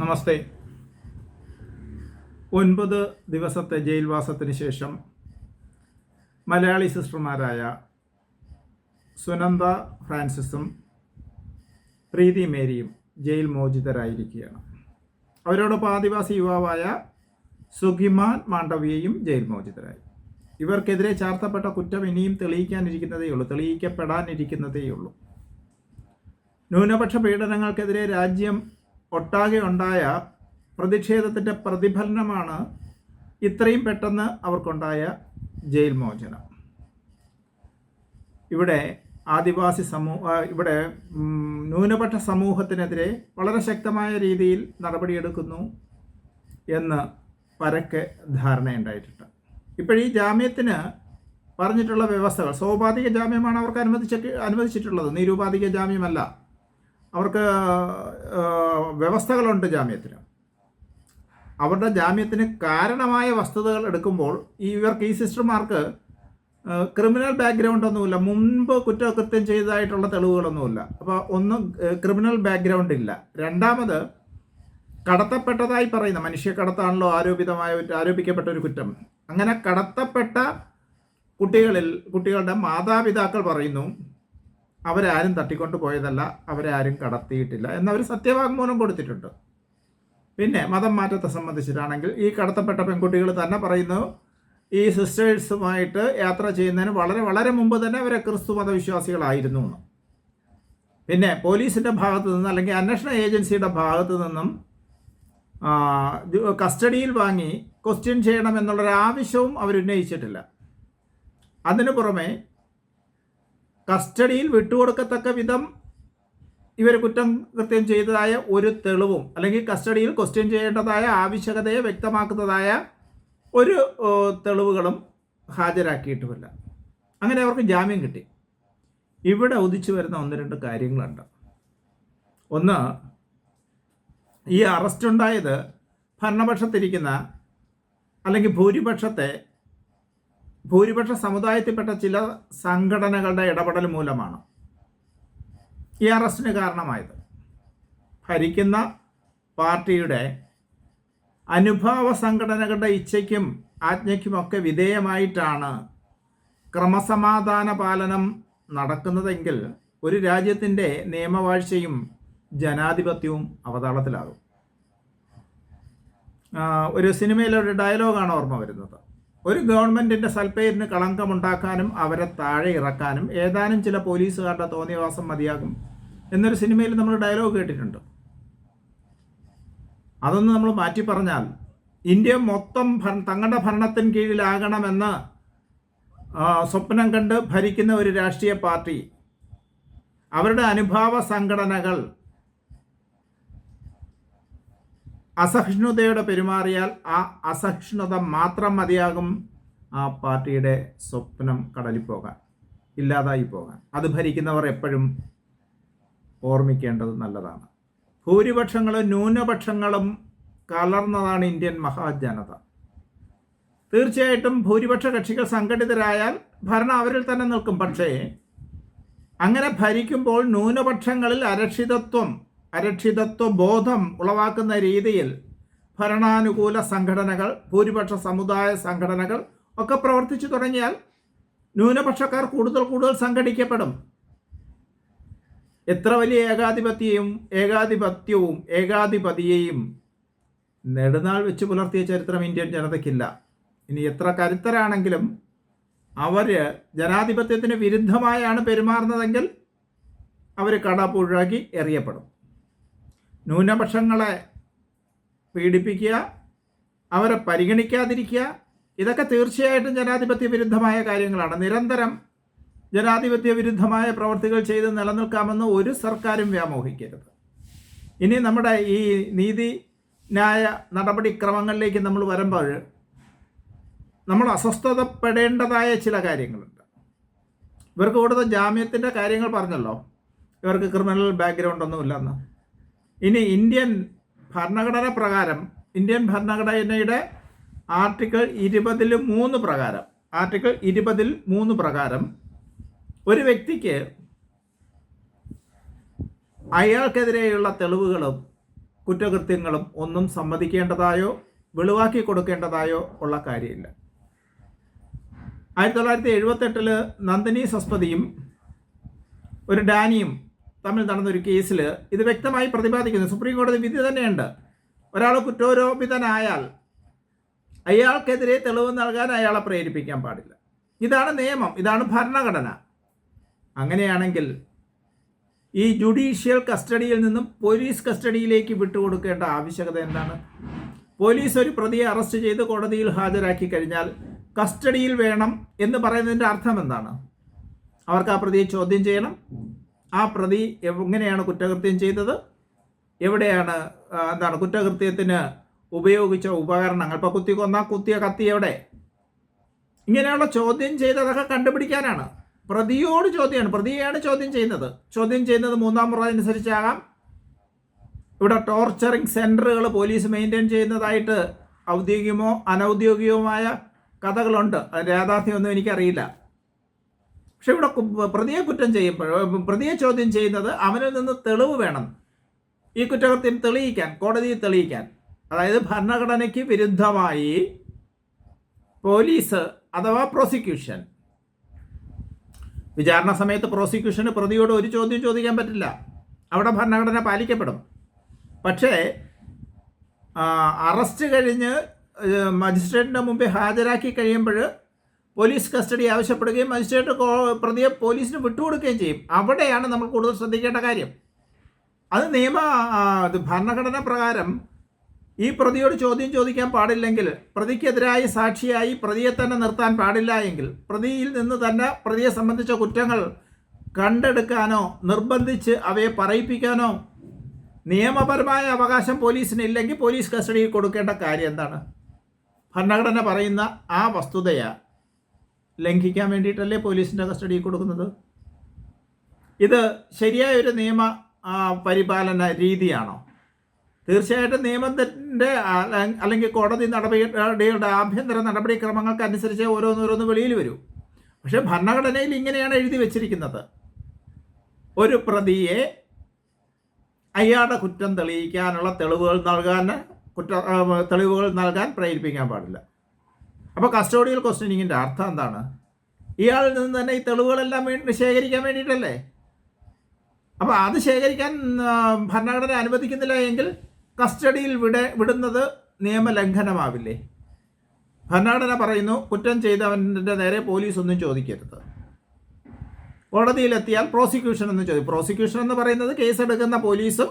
നമസ്തേ. ഒൻപത് ദിവസത്തെ ജയിൽവാസത്തിന് ശേഷം മലയാളി സിസ്റ്റർമാരായ സുനന്ദ ഫ്രാൻസിസും പ്രീതി മേരിയും ജയിൽ മോചിതരായിരിക്കുകയാണ്. അവരോടൊപ്പം ആദിവാസി യുവാവായ സുഖിമാൻ മാണ്ഡവിയയും ജയിൽ മോചിതരായി. ഇവർക്കെതിരെ ചാർത്തപ്പെട്ട കുറ്റം ഇനിയും തെളിയിക്കാനിരിക്കുന്നതേ ഉള്ളൂ തെളിയിക്കപ്പെടാനിരിക്കുന്നതേ തെളിയിക്കപ്പെടാനിരിക്കുന്നതേയുള്ളൂ ന്യൂനപക്ഷ പീഡനങ്ങൾക്കെതിരെ രാജ്യം ഒട്ടാകെ ഉണ്ടായ പ്രതിഷേധത്തിന്റെ പ്രതിഫലനമാണ് ഇത്രയും പെട്ടെന്ന് അവർക്കുണ്ടായ ജയിൽ മോചനം ഇവിടെ ആദിവാസി സമൂഹ ഇവിടെ ന്യൂനപക്ഷ സമൂഹത്തിനെതിരെ വളരെ ശക്തമായ രീതിയിൽ നടപടിയെടുക്കുന്നു എന്ന് പരക്കെ ധാരണയുണ്ടായിട്ടുണ്ട്. ഇപ്പോഴീ ജാമ്യത്തിന് പറഞ്ഞിട്ടുള്ള വ്യവസ്ഥകൾ സോപാധിക ജാമ്യമാണ് അവർക്ക് അനുവദിച്ചിട്ട് അനുവദിച്ചിട്ടുള്ളത്. നിരൂപാധിക ജാമ്യമല്ല. അവർക്ക് വ്യവസ്ഥകളുണ്ട് ജാമ്യത്തിന്. അവരുടെ ജാമ്യത്തിന് കാരണമായ വസ്തുതകൾ എടുക്കുമ്പോൾ ഇവർക്ക് ഈ സിസ്റ്റർമാർക്ക് ക്രിമിനൽ ബാക്ക്ഗ്രൗണ്ട് ഒന്നുമില്ല. മുൻപ് കുറ്റകൃത്യം ചെയ്തതായിട്ടുള്ള തെളിവുകളൊന്നുമില്ല. അപ്പോൾ ഒന്ന് ക്രിമിനൽ ബാക്ക്ഗ്രൗണ്ട് ഇല്ല. രണ്ടാമത് കടത്തപ്പെട്ടതായി പറയുന്ന മനുഷ്യക്കടത്താണല്ലോ ആരോപിതമായ ആരോപിക്കപ്പെട്ട ഒരു കുറ്റം. അങ്ങനെ കടത്തപ്പെട്ട കുട്ടികളിൽ കുട്ടികളുടെ മാതാപിതാക്കൾ പറയുന്നു അവരാരും തട്ടിക്കൊണ്ട് പോയതല്ല അവരാരും കടത്തിയിട്ടില്ല എന്നവർ സത്യവാങ്മൂലം കൊടുത്തിട്ടുണ്ട്. പിന്നെ മതം മാറ്റത്തെ സംബന്ധിച്ചിട്ടാണെങ്കിൽ ഈ കടത്തപ്പെട്ട പെൺകുട്ടികൾ തന്നെ പറയുന്നു ഈ സിസ്റ്റേഴ്സുമായിട്ട് യാത്ര ചെയ്യുന്നതിന് വളരെ വളരെ മുമ്പ് തന്നെ അവരെ ക്രിസ്തു മതവിശ്വാസികളായിരുന്നു എന്ന്. പിന്നെ പോലീസിന്റെ ഭാഗത്തു നിന്ന് അല്ലെങ്കിൽ അന്വേഷണ ഏജൻസിയുടെ ഭാഗത്തു നിന്നും കസ്റ്റഡിയിൽ വാങ്ങി ക്വസ്റ്റ്യൻ ചെയ്യണം എന്നുള്ളൊരാവശ്യവും ഉന്നയിച്ചിട്ടില്ല അതിനു പുറമെ കസ്റ്റഡിയിൽ വിട്ടുകൊടുക്കത്തക്ക വിധം ഇവർ കുറ്റം കൃത്യം ചെയ്തതായ ഒരു തെളിവും അല്ലെങ്കിൽ കസ്റ്റഡിയിൽ ക്വസ്റ്റ്യൻ ചെയ്യേണ്ടതായ ആവശ്യകതയെ വ്യക്തമാക്കുന്നതായ ഒരു തെളിവുകളും ഹാജരാക്കിയിട്ടുമില്ല. അങ്ങനെ അവർക്ക് ജാമ്യം കിട്ടി. ഇവിടെ ഉദിച്ചു വരുന്ന ഒന്ന് രണ്ട് കാര്യങ്ങളുണ്ട്. ഒന്ന് ഈ അറസ്റ്റ് ഉണ്ടായത് ഭരണപക്ഷത്തിരിക്കുന്ന അല്ലെങ്കിൽ ഭൂരിപക്ഷത്തെ ഭൂരിപക്ഷ സമുദായത്തിൽപ്പെട്ട ചില സംഘടനകളുടെ ഇടപെടൽ മൂലമാണ് ഈ അറസ്റ്റിന് കാരണമായത്. ഭരിക്കുന്ന പാർട്ടിയുടെ അനുഭാവ സംഘടനകളുടെ ഇച്ഛയ്ക്കും ആജ്ഞയ്ക്കുമൊക്കെ വിധേയമായിട്ടാണ് ക്രമസമാധാന പാലനം നടക്കുന്നതെങ്കിൽ ഒരു രാജ്യത്തിന്റെ നിയമവാഴ്ചയും ജനാധിപത്യവും അവതാളത്തിലാകും. ഒരു സിനിമയിലെ ഒരു ഡയലോഗാണ് ഓർമ്മ വരുന്നത്. ഒരു ഗവൺമെന്റിന്റെ സൽപ്പേരിന് കളങ്കമുണ്ടാക്കാനും അവരെ താഴെ ഇറക്കാനും ഏതാനും ചില പോലീസുകാരുടെ തോന്നിയവാസം മതിയാകും എന്നൊരു സിനിമയിൽ നമ്മൾ ഡയലോഗ് കേട്ടിട്ടുണ്ട്. അതൊന്ന് നമ്മൾ മാറ്റി പറഞ്ഞാൽ ഇന്ത്യ മൊത്തം തങ്ങളുടെ ഭരണത്തിന് കീഴിലാകണമെന്ന് സ്വപ്നം കണ്ട് ഭരിക്കുന്ന ഒരു രാഷ്ട്രീയ പാർട്ടി അവരുടെ അനുഭാവ സംഘടനകൾ അസഹിഷ്ണുതയോടെ പെരുമാറിയാൽ ആ അസഹിഷ്ണുത മാത്രം മതിയാകും ആ പാർട്ടിയുടെ സ്വപ്നം കടലിൽ പോകാൻ ഇല്ലാതായി പോകാൻ. അത് ഭരിക്കുന്നവർ എപ്പോഴും ഓർമ്മിക്കേണ്ടത് നല്ലതാണ്. ഭൂരിപക്ഷങ്ങളും ന്യൂനപക്ഷങ്ങളും കലർന്നതാണ് ഇന്ത്യൻ മഹാജനത. തീർച്ചയായിട്ടും ഭൂരിപക്ഷ കക്ഷികൾ സംഘടിതരായാൽ ഭരണം അവരിൽ തന്നെ നിൽക്കും. പക്ഷേ അങ്ങനെ ഭരിക്കുമ്പോൾ ന്യൂനപക്ഷങ്ങളിൽ അരക്ഷിതത്വം അരക്ഷിതത്വ ബോധം ഉളവാക്കുന്ന രീതിയിൽ ഭരണാനുകൂല സംഘടനകൾ ഭൂരിപക്ഷ സമുദായ സംഘടനകൾ ഒക്കെ പ്രവർത്തിച്ചു തുടങ്ങിയാൽ ന്യൂനപക്ഷക്കാർ കൂടുതൽ കൂടുതൽ സംഘടിക്കപ്പെടും. എത്ര വലിയ ഏകാധിപത്യവും ഏകാധിപത്യവും ഏകാധിപതിയെയും നെടുനാൾ വെച്ച് പുലർത്തിയ ചരിത്രം ഇന്ത്യൻ ജനതയ്ക്കില്ല. ഇനി എത്ര കരുത്തരാണെങ്കിലും അവർ ജനാധിപത്യത്തിന് വിരുദ്ധമായാണ് പെരുമാറുന്നതെങ്കിൽ അവർ കടപുഴകി എറിയപ്പെടും. ന്യൂനപക്ഷങ്ങളെ പീഡിപ്പിക്കുക അവരെ പരിഗണിക്കാതിരിക്കുക ഇതൊക്കെ തീർച്ചയായിട്ടും ജനാധിപത്യ വിരുദ്ധമായ കാര്യങ്ങളാണ്. നിരന്തരം ജനാധിപത്യ വിരുദ്ധമായ പ്രവർത്തികൾ ചെയ്ത് നിലനിൽക്കാമെന്ന് ഒരു സർക്കാരും വ്യാമോഹിക്കരുത്. ഇനി നമ്മുടെ ഈ നീതി ന്യായ നടപടിക്രമങ്ങളിലേക്ക് നമ്മൾ വരുമ്പോൾ നമ്മൾ അസ്വസ്ഥതപ്പെടേണ്ടതായ ചില കാര്യങ്ങളുണ്ട്. ഇവർക്ക് കൂടുതൽ ജാമ്യത്തിന്റെ കാര്യങ്ങൾ പറഞ്ഞല്ലോ. ഇവർക്ക് ക്രിമിനൽ ബാക്ക്ഗ്രൗണ്ട് ഒന്നുമില്ലെന്ന് ഇനി ഇന്ത്യൻ ഭരണഘടന പ്രകാരം ഇന്ത്യൻ ഭരണഘടനയുടെ ആർട്ടിക്കിൾ ഇരുപതിൽ മൂന്ന് പ്രകാരം ആർട്ടിക്കിൾ ഇരുപതിൽ മൂന്ന് പ്രകാരം ഒരു വ്യക്തിക്ക് അയാൾക്കെതിരെയുള്ള തെളിവുകളും കുറ്റകൃത്യങ്ങളും ഒന്നും സമ്മതിക്കേണ്ടതായോ വെളിവാക്കി കൊടുക്കേണ്ടതായോ ഉള്ള കാര്യമില്ല. ആയിരത്തി തൊള്ളായിരത്തി എഴുപത്തെട്ടിൽ നന്ദിനി സസ്പതിയും ഒരു ഡാനിയും തമ്മിൽ നടന്ന ഒരു കേസിൽ ഇത് വ്യക്തമായി പ്രതിപാദിക്കുന്നു. സുപ്രീം കോടതി വിധി തന്നെയുണ്ട്. ഒരാൾ കുറ്റാരോപിതനായാൽ അയാൾക്കെതിരെ തെളിവ് നൽകാൻ അയാളെ പ്രേരിപ്പിക്കാൻ പാടില്ല. ഇതാണ് നിയമം. ഇതാണ് ഭരണഘടന. അങ്ങനെയാണെങ്കിൽ ഈ ജുഡീഷ്യൽ കസ്റ്റഡിയിൽ നിന്നും പോലീസ് കസ്റ്റഡിയിലേക്ക് വിട്ടുകൊടുക്കേണ്ട ആവശ്യകത എന്താണ്? പോലീസ് ഒരു പ്രതിയെ അറസ്റ്റ് ചെയ്ത് കോടതിയിൽ ഹാജരാക്കി കഴിഞ്ഞാൽ കസ്റ്റഡിയിൽ വേണം എന്ന് പറയുന്നതിന്റെ അർത്ഥം എന്താണ്? അവർക്ക് ആ പ്രതിയെ ചോദ്യം ചെയ്യണം. ആ പ്രതി എങ്ങനെയാണ് കുറ്റകൃത്യം ചെയ്തത്. എവിടെയാണ് എന്താണ് കുറ്റകൃത്യത്തിന് ഉപയോഗിച്ച ഉപകരണങ്ങൾ? ഇപ്പോൾ കുത്തി കൊന്ന കുത്തിയ കത്തി എവിടെ? ഇങ്ങനെയുള്ള ചോദ്യം ചെയ്തതൊക്കെ കണ്ടുപിടിക്കാനാണ്. പ്രതിയോട് ചോദ്യമാണ് പ്രതിയെയാണ് ചോദ്യം ചെയ്യുന്നത്. ചോദ്യം ചെയ്യുന്നത് മൂന്നാം പ്രതി അനുസരിച്ചാകാം. ഇവിടെ ടോർച്ചറിങ് സെന്ററുകൾ പോലീസ് മെയിന്റെയിൻ ചെയ്യുന്നതായിട്ട് ഔദ്യോഗികമോ അനൗദ്യോഗികവുമായ കഥകളുണ്ട്. അതിന്റെ യാഥാർത്ഥ്യമൊന്നും എനിക്കറിയില്ല. പക്ഷെ ഇവിടെ പ്രതിയെ കുറ്റം ചെയ്യുമ്പോൾ പ്രതിയെ ചോദ്യം ചെയ്യുന്നത് അവനിൽ നിന്ന് തെളിവ് വേണം. ഈ കുറ്റകൃത്യം തെളിയിക്കാൻ കോടതിയിൽ തെളിയിക്കാൻ. അതായത് ഭരണഘടനയ്ക്ക് വിരുദ്ധമായി പോലീസ് അഥവാ പ്രോസിക്യൂഷൻ. വിചാരണ സമയത്ത് പ്രോസിക്യൂഷന് പ്രതിയോട് ഒരു ചോദ്യം ചോദിക്കാൻ പറ്റില്ല. അവിടെ ഭരണഘടന പാലിക്കപ്പെടും. പക്ഷേ അറസ്റ്റ് കഴിഞ്ഞ് മജിസ്ട്രേറ്റിന്റെ മുമ്പിൽ ഹാജരാക്കി കഴിയുമ്പോൾ പോലീസ് കസ്റ്റഡി ആവശ്യപ്പെടുകയും മജിസ്ട്രേറ്റ് പ്രതിയെ പോലീസിന് വിട്ടുകൊടുക്കുകയും ചെയ്യും. അവിടെയാണ് നമ്മൾ കൂടുതൽ ശ്രദ്ധിക്കേണ്ട കാര്യം. അത് നിയമ ഭരണഘടന പ്രകാരം ഈ പ്രതിയോട് ചോദ്യം ചോദിക്കാൻ പാടില്ലെങ്കിൽ പ്രതിക്കെതിരായി സാക്ഷിയായി പ്രതിയെ തന്നെ നിർത്താൻ പാടില്ല എങ്കിൽ പ്രതിയിൽ നിന്ന് തന്നെ പ്രതിയെ സംബന്ധിച്ച കുറ്റങ്ങൾ കണ്ടെടുക്കാനോ നിർബന്ധിച്ച് അവയെ പറയിപ്പിക്കാനോ നിയമപരമായ അവകാശം പോലീസിന് ഇല്ലെങ്കിൽ പോലീസ് കസ്റ്റഡിയിൽ കൊടുക്കേണ്ട കാര്യം എന്താണ്? ഭരണഘടന പറയുന്ന ആ വസ്തുതയെ ലംഘിക്കാൻ വേണ്ടിയിട്ടല്ലേ പോലീസിന്റെ കസ്റ്റഡിയിൽ കൊടുക്കുന്നത്? ഇത് ശരിയായ ഒരു നിയമ പരിപാലന രീതിയാണോ? തീർച്ചയായിട്ടും നിയമത്തിന്റെ അല- അല്ലെങ്കിൽ കോടതി നടപടിയുടെ ആഭ്യന്തര നടപടിക്രമങ്ങൾക്ക് അനുസരിച്ച് ഓരോന്നോരോന്ന് വെളിയിൽ വരൂ. പക്ഷേ ഭരണഘടനയിൽ ഇങ്ങനെയാണ് എഴുതി വച്ചിരിക്കുന്നത്. ഒരു പ്രതിയെ അയാളുടെ കുറ്റം തെളിയിക്കാനുള്ള തെളിവുകൾ നൽകാൻ കുറ്റ തെളിവുകൾ നൽകാൻ പ്രേരിപ്പിക്കാൻ പാടില്ല. അപ്പോൾ കസ്റ്റോഡിയൽ ക്വസ്റ്റ്യനിങ്ങിന്റെ അർത്ഥം എന്താണ്? ഇയാളിൽ നിന്ന് തന്നെ ഈ തെളിവുകളെല്ലാം വേണ്ടി ശേഖരിക്കാൻ വേണ്ടിയിട്ടല്ലേ? അപ്പോൾ അത് ശേഖരിക്കാൻ ഭരണഘടന അനുവദിക്കുന്നില്ല എങ്കിൽ കസ്റ്റഡിയിൽ വിട വിടുന്നത് നിയമലംഘനമാവില്ലേ? ഭരണഘടന പറയുന്നു കുറ്റം ചെയ്തവന്റെ നേരെ പോലീസ് ഒന്നും ചോദിക്കരുത്. കോടതിയിലെത്തിയാൽ പ്രോസിക്യൂഷൻ എന്ന് ചോദിക്കും പ്രോസിക്യൂഷൻ എന്ന് പറയുന്നത് കേസെടുക്കുന്ന പോലീസും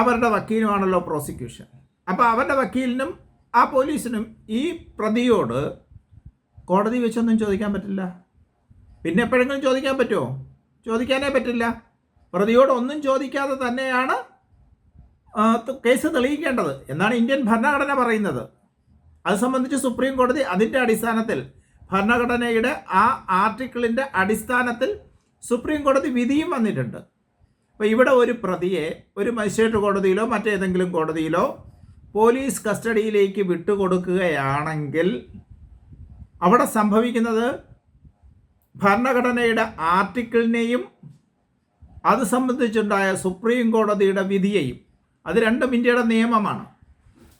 അവരുടെ വക്കീലുമാണല്ലോ പ്രോസിക്യൂഷൻ അപ്പോൾ അവരുടെ വക്കീലിനും ആ പോലീസിനും ഈ പ്രതിയോട് കോടതി വെച്ചൊന്നും ചോദിക്കാൻ പറ്റില്ല. പിന്നെ എപ്പോഴെങ്കിലും ചോദിക്കാൻ പറ്റുമോ ചോദിക്കാനേ പറ്റില്ല. പ്രതിയോട് ഒന്നും ചോദിക്കാതെ തന്നെയാണ് കേസ് തെളിയിക്കേണ്ടത്. എന്നാണ് ഇന്ത്യൻ ഭരണഘടന പറയുന്നത്. അത് സംബന്ധിച്ച് സുപ്രീം കോടതി അതിന്റെ അടിസ്ഥാനത്തിൽ ഭരണഘടനയുടെ ആ ആർട്ടിക്കിളിന്റെ അടിസ്ഥാനത്തിൽ സുപ്രീം കോടതി വിധിയും വന്നിട്ടുണ്ട്. അപ്പോൾ ഇവിടെ ഒരു പ്രതിയെ ഒരു മജിസ്ട്രേറ്റ് കോടതിയിലോ മറ്റേതെങ്കിലും കോടതിയിലോ പോലീസ് കസ്റ്റഡിയിലേക്ക് വിട്ടുകൊടുക്കുകയാണെങ്കിൽ അവിടെ സംഭവിക്കുന്നത് ഭരണഘടനയുടെ ആർട്ടിക്കിളിനെയും അത് സംബന്ധിച്ചുണ്ടായ സുപ്രീം കോടതിയുടെ വിധിയെയും അത് രണ്ടും ഇന്ത്യയുടെ നിയമമാണ്.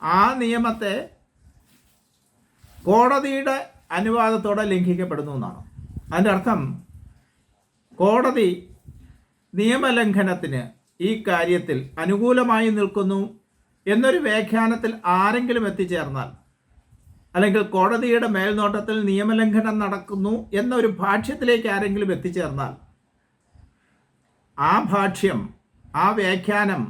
ആ നിയമത്തെ കോടതിയുടെ അനുവാദത്തോടെ ലംഘിക്കപ്പെടുന്നു എന്നാണ്. അതിന്റെ അർത്ഥം കോടതി നിയമലംഘനത്തിന് ഈ കാര്യത്തിൽ അനുകൂലമായി നിൽക്കുന്നു. എന്നൊരു വ്യാഖ്യാനത്തിൽ ആരെങ്കിലും എത്തിച്ചേർന്നാൽ അല്ലെങ്കിൽ കോടതിയുടെ മേൽനോട്ടത്തിൽ നിയമലംഘനം നടക്കുന്നു എന്നൊരു ഭാഷ്യത്തിലേക്ക് ആരെങ്കിലും എത്തിച്ചേർന്നാൽ ആ ഭാഷ്യം ആ വ്യാഖ്യാനം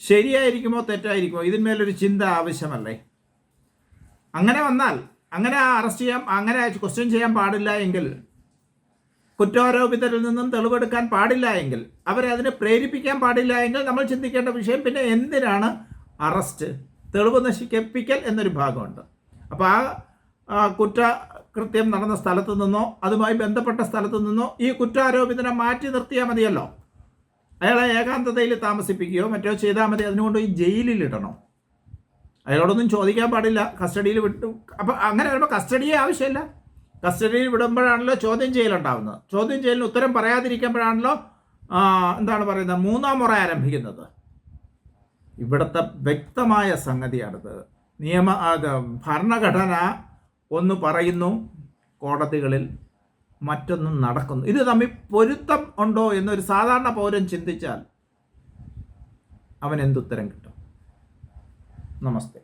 ശരിയായിരിക്കുമോ തെറ്റായിരിക്കുമോ? ഇതിന്മേലൊരു ചിന്ത ആവശ്യമല്ലേ? അങ്ങനെ വന്നാൽ അങ്ങനെ അറസ്റ്റ് ചെയ്യാൻ അങ്ങനെ ക്വസ്റ്റ്യൻ ചെയ്യാൻ പാടില്ല എങ്കിൽ കുറ്റാരോപിതരിൽ നിന്നും തെളിവെടുക്കാൻ പാടില്ല എങ്കിൽ അവരെ അതിനെ പ്രേരിപ്പിക്കാൻ പാടില്ല എങ്കിൽ നമ്മൾ ചിന്തിക്കേണ്ട വിഷയം പിന്നെ എന്തിനാണ് അറസ്റ്റ് തെളിവ് നശിപ്പിക്കൽ എന്നൊരു ഭാഗമുണ്ട്. അപ്പോൾ ആ കുറ്റ കുറ്റകൃത്യം നടന്ന സ്ഥലത്തു നിന്നോ അതുമായി ബന്ധപ്പെട്ട സ്ഥലത്തു നിന്നോ ഈ കുറ്റാരോപിതനെ മാറ്റി നിർത്തിയാൽ മതിയല്ലോ. അയാളെ ഏകാന്തതയിൽ താമസിപ്പിക്കുകയോ മറ്റോ ചെയ്താൽ മതി അതിനുകൊണ്ട് ഈ ജയിലിൽ ഇടണോ. അയാളോടൊന്നും ചോദിക്കാൻ പാടില്ല കസ്റ്റഡിയിൽ വിട്ടു. അപ്പം അങ്ങനെ വരുമ്പോൾ കസ്റ്റഡിയെ ആവശ്യമില്ല. കസ്റ്റഡിയിൽ വിടുമ്പോഴാണല്ലോ ചോദ്യം ചെയ്യലുണ്ടാവുന്നത്. ചോദ്യം ചെയ്യലിന് ഉത്തരം പറയാതിരിക്കുമ്പോഴാണല്ലോ എന്താണ് പറയുന്നത് മൂന്നാം മുറ ആരംഭിക്കുന്നത്. ഇവിടുത്തെ വ്യക്തമായ സംഗതിയാണിത്. നിയമ ഭരണഘടന ഒന്ന് പറയുന്നു കോടതികളിൽ മറ്റൊന്നും നടക്കുന്നു. ഇത് തമ്മിൽ പൊരുത്തം ഉണ്ടോ എന്നൊരു സാധാരണ പൗരൻ ചിന്തിച്ചാൽ അവൻ എന്തുത്തരം കിട്ടും? നമസ്തേ.